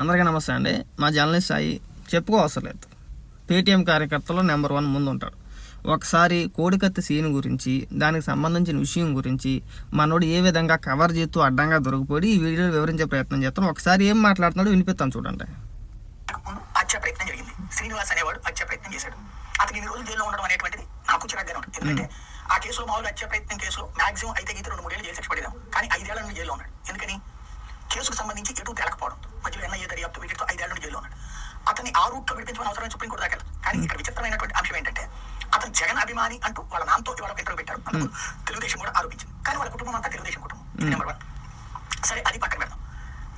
అందరికీ నమస్తే అండి. మా జర్నలిస్ట్ సాయి చెప్పుకోవసరం లేదు. పేటీఎం కార్యకర్తలో నెంబర్ వన్ ముందు ఉంటాడు ఒకసారి కోడికత్తి సీన్ గురించి దానికి సంబంధించిన విషయం గురించి మనోడు ఏ విధంగా కవర్ చేస్తూ అడ్డంగా దొరికిపోయి ఈ వీడియో వివరించే ప్రయత్నం చేస్తాను ఒకసారి ఏం మాట్లాడుతున్నాడో వినిపిస్తాను చూడండి. హత్య ప్రయత్నం జరిగింది. శ్రీనివాస్ అనేవాడు హత్య ప్రయత్నం చేశాడు. అతను ఇన్ని రోజులు జైల్లో ఉండడం అనేటువంటిది నాకు చిరాగ్గానే ఉంటుంది ఎందుకంటే ఆ కేసులో మామూలు హత్య ప్రయత్నం కేసులో మాక్సిమం అయితే గీత రెండు మూడేళ్ళు జైలు శిక్ష పడేదాం. కానీ ఐదేళ్ళ నుండి జైల్లో ఉన్నాడు. ఎందుకని? కేసుకు సంబంధించి ఎటు తేలకపోవడం మధ్యలో ఎన్ఐఏ దర్యాప్తు వీటితో ఐదేళ్ళ నుండి జైల్లో ఉన్నాడు అతన్ని ఆ రూట్లో విడిపించమని అవసరం సుప్రీంకోర్టు దాకా. కానీ ఇక్కడ విచిత్రమైనటువంటి అంశం ఏంటంటే అతను జగన్ అభిమాని అంటూ వాళ్ళ నాన్నతో ఇవాళ ఇంటర్వ్యూ పెట్టారు. తెలుగుదేశం కూడా ఆరోపించింది. కానీ వాళ్ళ కుటుంబం అంతా తెలుగుదేశం కుటుంబం. నెంబర్ వన్ సరే అది పక్కన పెడదాం.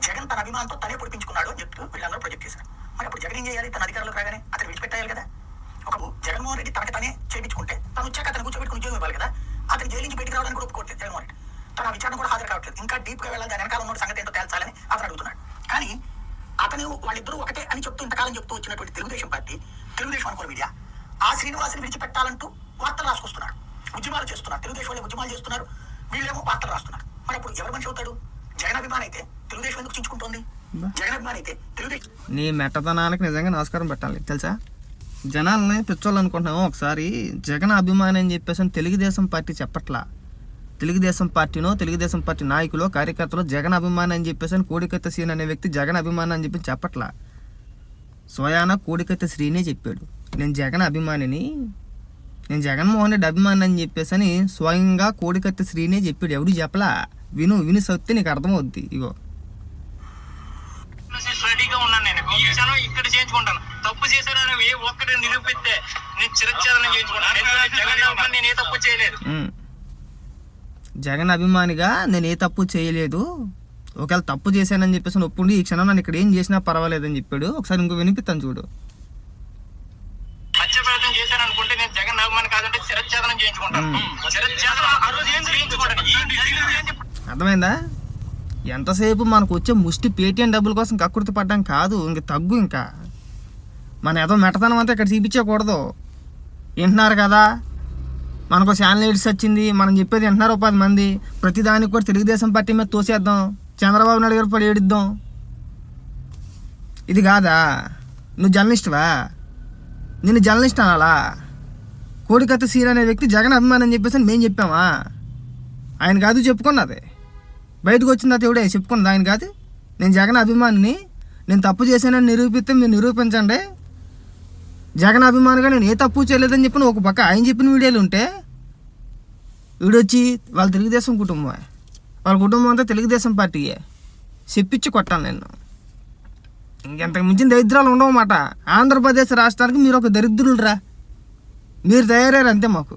జగన్ తన అభిమానంతో తనే పొడిపించుకున్నాడు అని చెప్తూ వీళ్ళందరూ ప్రొజెక్ట్ చేశారు. మరి అప్పుడు జగన్ ఏం చేయాలి? తన అధికారంలోకి రాగానే అతను విడిచిపెట్టాలి కదా? ఒక జగన్మోహన్ రెడ్డి తనకి తనే చేయించుకుంటే తను వచ్చాక అతను కూర్చోబెట్టుకుని ఉద్యోగం ఇవ్వాలి కదా? అతను జైలు నుంచి బయటికి రావడానికి కూడా ఒప్పుకోవట్లేదు జగన్మోహన్ రెడ్డి. తన విచారణ కూడా హాజరు కావట్లేదు. ఇంకా డీప్గా వెళ్ళాలి దాని వెనకాల ఉన్న సంగతి ఏంటో తేల్చాలని అతను అడుగుతున్నాడు. కానీ అతను వాళ్ళిద్దరూ ఒకటే అని చెప్తూ ఇంతకాలం చెప్తూ వచ్చినటువంటి తెలుగుదేశం పార్టీ తెలుగుదేశం అనుకున్న మీడియా ఆ శ్రీనివాసుని విడిచిపెట్టాలంటూ వార్తలు రాసుకొస్తున్నారు. ఉద్యమాలు చేస్తున్నారు. తెలుగుదేశం వాళ్ళు ఉద్యమాలు చేస్తున్నారు. వీళ్ళేమో వార్తలు రాస్తున్నారు. మరి అప్పుడు ఎవరు మనిషి అవుతాడు? జగన్ అభిమాని అయితే తెలుగుదేశం ఎందుకు చించుకుంటోంది? జగన్ అభిమాని అయితే తెలుగుదేశం నీ మెట్టతనానికి నిజంగా నమస్కారం పెట్టాలి తెలుసా? జనాల్ని పిచ్చోళ్ళనుకుంటున్నాము ఒకసారి జగన్ అభిమాని అని చెప్పేసి తెలుగుదేశం పార్టీ చెప్పట్లా. తెలుగుదేశం పార్టీనో తెలుగుదేశం పార్టీ నాయకులు కార్యకర్తలు జగన్ అభిమాని అని చెప్పేసి అని కోడికత్త సీన్ అనే వ్యక్తి జగన్ అభిమాని అని చెప్పి చెప్పట్లా. స్వయాన కోడికత్త శ్రీనే చెప్పాడు. నేను జగన్ అభిమానిని నేను జగన్మోహన్ రెడ్డి అభిమాని అని చెప్పేసి అని స్వయంగా కోడికత్త శ్రీనే చెప్పాడు. ఎవడు చెప్పలా? విను విను సత్తే నీకు అర్థమవుద్ది. ఇగో. మెసేజ్ రెడీగా ఉన్నాను నేను. ఈ క్షణం ఇక్కడ చేయించుకుంటాను. తప్పు చేశానని ఏ ఒక్కటి నిరూపిస్తే నేను చేయించుకుంటాను. ఏ తప్పు చేయలేదు. జగన్ అభిమానిగా నేను ఏ తప్పు చేయలేదు. ఒకవేళ తప్పు చేశానని చెప్పేసి ఒప్పుండి ఈ క్షణం నన్ను ఇక్కడ ఏం చేసినా పర్వాలేదని చెప్పాడు. ఒకసారి ఇంకో వినిపిస్తాను చూడు. హత్య ప్రయత్నం చేశాను అనుకుంటే నేను జగన్ అభిమాని కాదంటే చిరచ్ఛేదనం చేయించుకుంటాను. చిరచ్ఛేదనం ఆ రోజు ఏం చేయించుకుంటాను? ఈ డీటెయిల్స్ ఏంటి? అర్థమైందా? ఎంతసేపు మనకు వచ్చే ముష్టి పేటీఎం డబ్బుల కోసం కక్కుర్తి పడ్డం కాదు. ఇంక తగ్గు ఇంకా. మన ఏదో మెట్టతనం అంతా ఇక్కడ చూపించకూడదు. వింటున్నారు కదా? మనకు శాన్ ఎయిడ్స్ వచ్చింది మనం చెప్పేది వింటున్నారు పది మంది. ప్రతిదానికి కూడా తెలుగుదేశం పార్టీ మీద తోసేద్దాం. చంద్రబాబు నాయుడు గారు పడి ఏడిద్దాం. ఇది కాదా? నువ్వు జర్నలిస్ట్వా? నేను జర్నలిస్ట్ అనాలా? కోడికత్త సీర్ అనే వ్యక్తి జగన్ అభిమాని అని చెప్పేసి మేము చెప్పామా? ఆయన కాదు చెప్పుకున్నది. బయటకు వచ్చిన దేవుడే చెప్పుకున్నది? ఆయన కాదు. నేను జగన్ అభిమానిని నేను తప్పు చేశానని నిరూపిస్తే మీరు నిరూపించండి. జగన్ అభిమానిగా నేను ఏ తప్పు చేయలేదని చెప్పిన ఒక పక్క ఆయన చెప్పిన వీడియోలు ఉంటే వీడొచ్చి వాళ్ళ తెలుగుదేశం కుటుంబమే. వాళ్ళ కుటుంబం అంతా తెలుగుదేశం పార్టీయే. చెప్పించి కొట్టాను నేను ఇంకెంతకు మించిన దరిద్రాలు ఉండవన్నమాట ఆంధ్రప్రదేశ్ రాష్ట్రానికి మీరు ఒక దరిద్రులరా. మీరు తయారయ్యారు అంతే మాకు.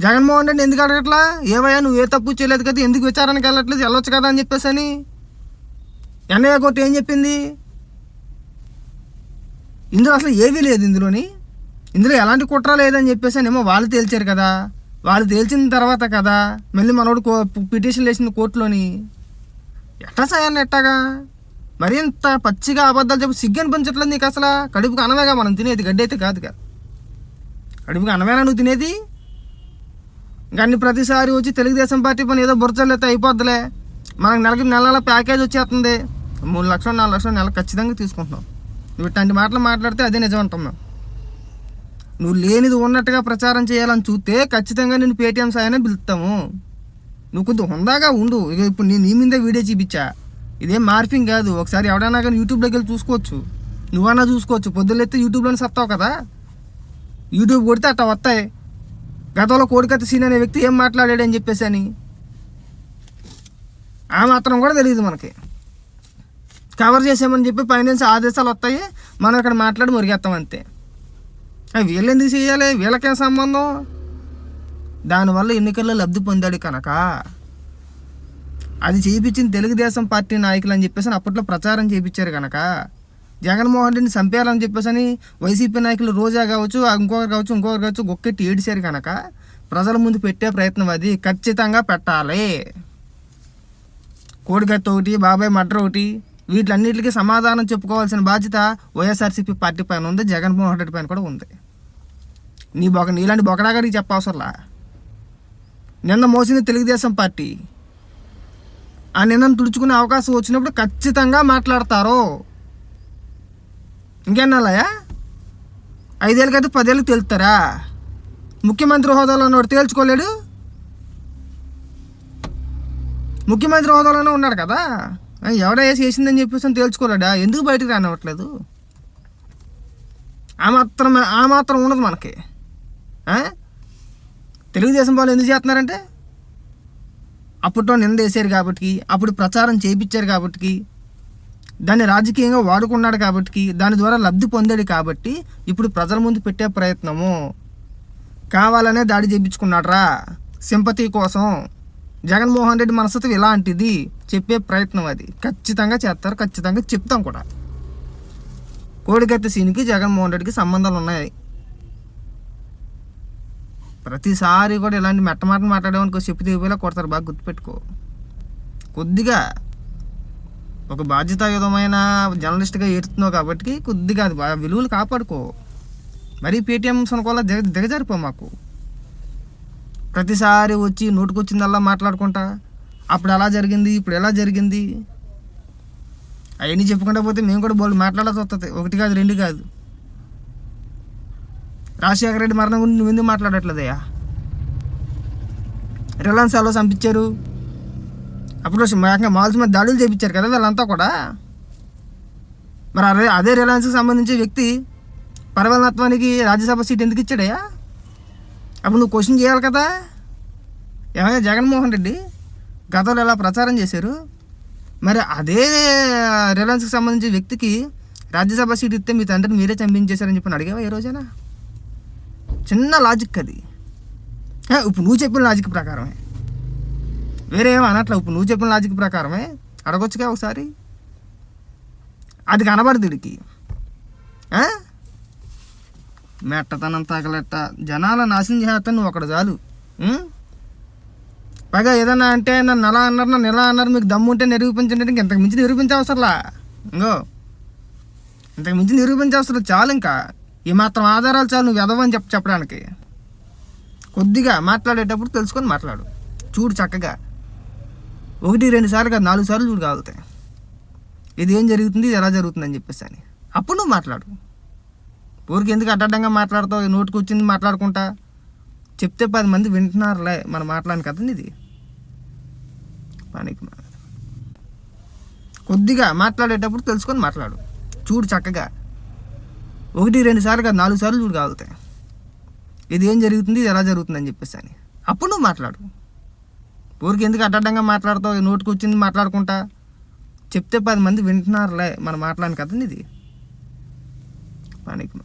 జగన్మోహన్ రెడ్డి ఎందుకు అడగట్లా? ఏవయ్యా నువ్వు ఏ తప్పు చేయలేదు కదా ఎందుకు విచారానికి వెళ్ళట్లేదు వెళ్ళొచ్చు కదా అని చెప్పేసి అని ఎన్ఐఏ కోర్టు ఏం చెప్పింది? ఇందులో అసలు ఏవీ లేదు ఇందులోని. ఇందులో ఎలాంటి కుట్ర లేదని చెప్పేసి ఏమో వాళ్ళు తేల్చారు కదా. వాళ్ళు తేల్చిన తర్వాత కదా మళ్ళీ మనోడు కో పిటిషన్ వేసింది కోర్టులోని. ఎట్టా సాయాన్ని ఎట్టాగా? మరి ఇంత పచ్చిగా అబద్ధాలు చెప్పి సిగ్గు అనిపించట్లేదు నీకు అసలు? కడుపుకి అనవేగా మనం తినేది గడ్డి అయితే కాదు కదా కడుపుకి అనవేనా నువ్వు తినేది? కానీ ప్రతిసారి వచ్చి తెలుగుదేశం పార్టీ పని ఏదో బురచలేతే అయిపోద్దిలే. మనకు నెలకి నెల నెల ప్యాకేజ్ వచ్చేస్తుంది. మూడు లక్షలు నాలుగు లక్షలు నెల ఖచ్చితంగా తీసుకుంటున్నాం. నువ్వు ఇట్లాంటి మాటలు మాట్లాడితే అదే నిజం అంటాం మేము. నువ్వు లేనిది ఉన్నట్టుగా ప్రచారం చేయాలని చూస్తే ఖచ్చితంగా నేను పేటీఎం సాయనే పిలుస్తాము. నువ్వు కొద్ది హుందాగా ఉండు. ఇక ఇప్పుడు నేను నీ మీద వీడియో చూపించా. ఇదేం మార్పింగ్ కాదు. ఒకసారి ఎవడైనా కానీ యూట్యూబ్లోకి వెళ్ళి చూసుకోవచ్చు. నువ్వన్నా చూసుకోవచ్చు. పొద్దులెత్తే యూట్యూబ్లోనే సత్తావు కదా. యూట్యూబ్ కొడితే అట్లా వస్తాయి. గతంలో కోడికత్త సీన్ అనే వ్యక్తి ఏం మాట్లాడాడు అని చెప్పేసి అని. ఆ మాత్రం కూడా తెలియదు మనకి. కవర్ చేసామని చెప్పి పైనుంచి ఆదేశాలు వస్తాయి. మనం ఇక్కడ మాట్లాడి మురిగేస్తాం అంతే. వీళ్ళు ఎందుకు చేయాలి? వీళ్ళకేం సంబంధం? దానివల్ల ఎన్నికల్లో లబ్ధి పొందాడు కనుక. అది చేయించింది తెలుగుదేశం పార్టీ నాయకులు అని చెప్పేసి అప్పట్లో ప్రచారం చేయించారు కనుక. జగన్మోహన్ రెడ్డిని చంపేయాలని చెప్పేసి అని వైసీపీ నాయకులు రోజా కావచ్చు ఇంకొకరు కావచ్చు ఇంకొకరు కావచ్చు గొక్కెట్టి ఏడిశారు కనుక. ప్రజల ముందు పెట్టే ప్రయత్నం అది. ఖచ్చితంగా పెట్టాలి. కోడిగత్త ఒకటి బాబాయ్ మటర్ ఒకటి వీటిలన్నిటికీ సమాధానం చెప్పుకోవాల్సిన బాధ్యత వైఎస్ఆర్సీపీ పార్టీ పైన ఉంది జగన్మోహన్ రెడ్డి పైన కూడా ఉంది. నీ బొక నీలాంటి బొకడాగడికి చెప్పవసరంలా? నిన్న మోసింది తెలుగుదేశం పార్టీ. ఆ నిందను తుడుచుకునే అవకాశం వచ్చినప్పుడు ఖచ్చితంగా మాట్లాడతారు. ఇంకెన్నాళ్ళయా ఐదేళ్ళకైతే పదేళ్ళకి తెలుస్తారా ముఖ్యమంత్రి హోదాలో ఉన్నవాడు తేల్చుకోలేడు? ముఖ్యమంత్రి హోదాలోనే ఉన్నాడు కదా? ఎవడ వేసి వేసిందని చెప్పేసి తేల్చుకోలేడా? ఎందుకు బయటకు రానివ్వట్లేదు? ఆ మాత్రం ఆ మాత్రం ఉండదు మనకి. తెలుగుదేశం వాళ్ళు ఎందుకు చేస్తున్నారంటే అప్పట్లో నింద వేసారు కాబట్టి అప్పుడు ప్రచారం చేయించారు కాబట్టి దాన్ని రాజకీయంగా వాడుకున్నాడు కాబట్టి దాని ద్వారా లబ్ధి పొందాడు కాబట్టి ఇప్పుడు ప్రజల ముందు పెట్టే ప్రయత్నము. కావాలనే దాడి చేయించుకున్నాడ్రా సింపతి కోసం. జగన్మోహన్ రెడ్డి మనస్తత్వం ఇలాంటిది చెప్పే ప్రయత్నం అది. ఖచ్చితంగా చేస్తారు ఖచ్చితంగా చెప్తాం కూడా. కోడిగత్త సీన్కి జగన్మోహన్ రెడ్డికి సంబంధాలు ఉన్నాయి. ప్రతిసారి కూడా ఇలాంటి మెట్టమాట మాట్లాడేవానికి చెప్పి దిగిపోయేలా కొడతారు. బాగా గుర్తుపెట్టుకో. కొద్దిగా ఒక బాధ్యతాయుతమైన జర్నలిస్ట్గా ఏడుతున్నావు కాబట్టి కొద్దిగా అది విలువలు కాపాడుకో. మరీ పేటీఎం సొనకోలా దిగ దిగజారిపో మాకు. ప్రతిసారి వచ్చి నోటుకొచ్చిందల్లా మాట్లాడుకుంటా. అప్పుడు అలా జరిగింది ఇప్పుడు ఎలా జరిగింది? అవన్నీ చెప్పుకుంటా పోతే మేము కూడా బోల్డ్ మాట్లాడాల్సి వస్తుంది ఒకటి కాదు రెండు కాదు. రాజశేఖర రెడ్డి మరణం గురించి నువ్వు ఎందుకు మాట్లాడట్లేదయ్యా? రిలయన్స్ ఎలా చంపించారు. అప్పుడు ఏకంగా మాల్స్ మీద దాడులు చేయించారు కదా వీళ్ళంతా కూడా. మరి అదే అదే రిలయన్స్కి సంబంధించి వ్యక్తి పరవలనత్వానికి రాజ్యసభ సీట్ ఎందుకు ఇచ్చాడయ్యా? అప్పుడు నువ్వు క్వశ్చన్ చేయాలి కదా? ఏమైనా జగన్మోహన్ రెడ్డి గతంలో ఎలా ప్రచారం చేశారు? మరి అదే రిలయన్స్కి సంబంధించిన వ్యక్తికి రాజ్యసభ సీట్ ఇస్తే మీ తండ్రిని మీరే చంపించేశారని చెప్పి అడిగావా ఏ రోజైనా? చిన్న లాజిక్ అది. ఇప్పుడు నువ్వు చెప్పిన లాజిక్ ప్రకారమే. వేరే ఏమో అనట్లే ఇప్పుడు నువ్వు చెప్పిన లాజిక్ ప్రకారమే. అడగొచ్చుగా ఒకసారి? అది కనబడదు వీడికి. ఆ? మెట్టతనం తగలెట్ట. జనాల నాశనం చేస్తాను నువ్వు అక్కడ చాలు. పైగా ఏదన్నా అంటే నన్ను అలా అన్నారు నన్ను ఎలా అన్నారు మీకు దమ్ము ఉంటే నిరూపించండి ఇంతకు మించి నిరూపించవసరలా? ఇంకో. ఇంతకు మించి నిరూపించవసరం చాలు ఇంకా. ఈ మాత్రం ఆధారాలు చాలు నువ్వు ఎదవని చెప్ప చెప్పడానికి. కొద్దిగా మాట్లాడేటప్పుడు తెలుసుకొని మాట్లాడు. చూడు చక్కగా. ఒకటి రెండు సార్లు కాదు నాలుగు సార్లు చూడు కాగుతాయి ఇది ఏం జరుగుతుంది ఇది ఎలా జరుగుతుంది అని చెప్పేసి అని. అప్పుడు నువ్వు మాట్లాడు. ఊరికి ఎందుకు అడ్డడ్డంగా మాట్లాడతావు? నోటికి వచ్చింది మాట్లాడుకుంటా. చెప్తే పది మంది వింటున్నారులే మనం మాట్లాడిన కదండి ఇది పనికి కొద్దిగా మాట్లాడేటప్పుడు తెలుసుకొని మాట్లాడు. చూడు చక్కగా. ఒకటి రెండు సార్లు కాదు నాలుగు సార్లు చూడు కావాలి ఇది ఏం జరుగుతుంది ఇది ఎలా జరుగుతుంది అని చెప్పేసి అని. అప్పుడు నువ్వు మాట్లాడు. ఊరికి ఎందుకు అడ్డడ్డంగా మాట్లాడతావు? నోటికి వచ్చింది మాట్లాడుకుంటా. చెప్తే పది మంది వింటున్నారులే మనం మాట్లాడిన కదండి ఇది పనికి